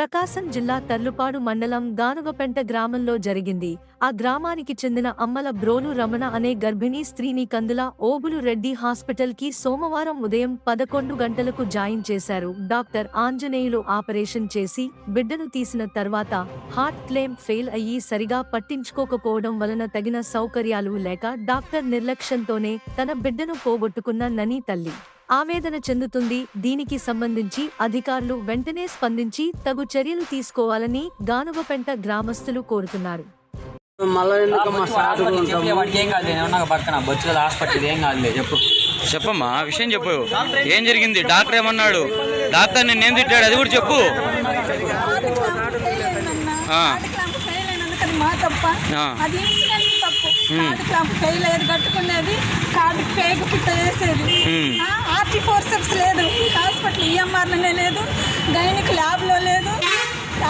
ప్రకాశం జిల్లా తర్లుపాడు మండలం గానుగపెంట గ్రామంలో జరిగింది. ఆ గ్రామానికి చెందిన అమ్మల బ్రోలు రమణ అనే గర్భిణీ స్త్రీని కందుల ఓబులు రెడ్డి హాస్పిటల్కి సోమవారం ఉదయం పదకొండు గంటలకు జాయిన్ చేశారు. డాక్టర్ ఆంజనేయులు ఆపరేషన్ చేసి బిడ్డను తీసిన తర్వాత హార్ట్ క్లెయిమ్ ఫెయిల్ అయ్యి సరిగా పట్టించుకోకపోవడం వలన తగిన సౌకర్యాలు లేక డాక్టర్ నిర్లక్ష్యంతోనే తన బిడ్డను పోగొట్టుకున్న నని తల్లి. ఆవేదన చెందుతుంది. దీనికి సంబంధించి అధికారులు వెంటనే స్పందించి తగు చర్యలు తీసుకోవాలని గానుగపెంట గ్రామస్తులు కోరుతున్నారు. మళ్ళీ పక్కన బొచ్చుల హాస్పిటల్ ఏం కాదులే చెప్పు. చెప్పమ్మా విషయం చెప్పు. ఏం జరిగింది? డాక్టర్ ఏమన్నాడు? డాక్టర్ నిన్ను ఏం తిట్టాడు? అది కూడా చెప్పు. ఆ. అది మా తప్ప. ఆ. అది ఇన్సూరెన్స్ తప్పు? కార్డు క్లాంప్ ఫెయిల్ అయ్యేది కట్టుకునేది పేగు పిట్ట వేసేది. ఉమ్. ఆర్టీ ఫోర్సెప్స్ లేదు. హాస్పిటల్ ఈఎంఆర్లోనే లేదు. గైనిక్ ల్యాబ్లో లేదు.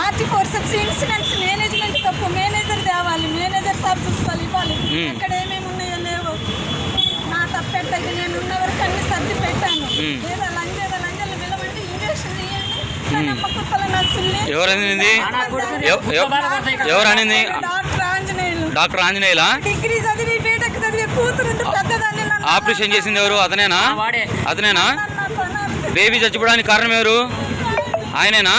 ఆర్టీ ఫోర్సెప్స్ ఇన్సూరెన్స్ మేనేజ్మెంట్ తప్పు. మేనేజర్ తేవాలి. మేనేజర్ సర్వీస్ వాళ్ళు ఇవ్వాలి. ఎక్కడ ఏమేమి ఉన్నాయో లేవు. నా తప్పెట్టకి నేను ఉన్న వరకు అన్ని సర్ది పెట్టాను. ఏదో లంజేదో లంజలు విలవండి ఇంజక్షన్ డాక్టర్ ఆంజనేయులు. డాక్టర్ ఆంజనేయులా? డిగ్రీ చదివి బీటెక్ చదివి కూతురు ఆపరేషన్ చేసింది ఎవరు? అతనేనా? అతనేనా. బేబీ చచ్చిపోవడానికి కారణం ఎవరు? ఆయనేనా.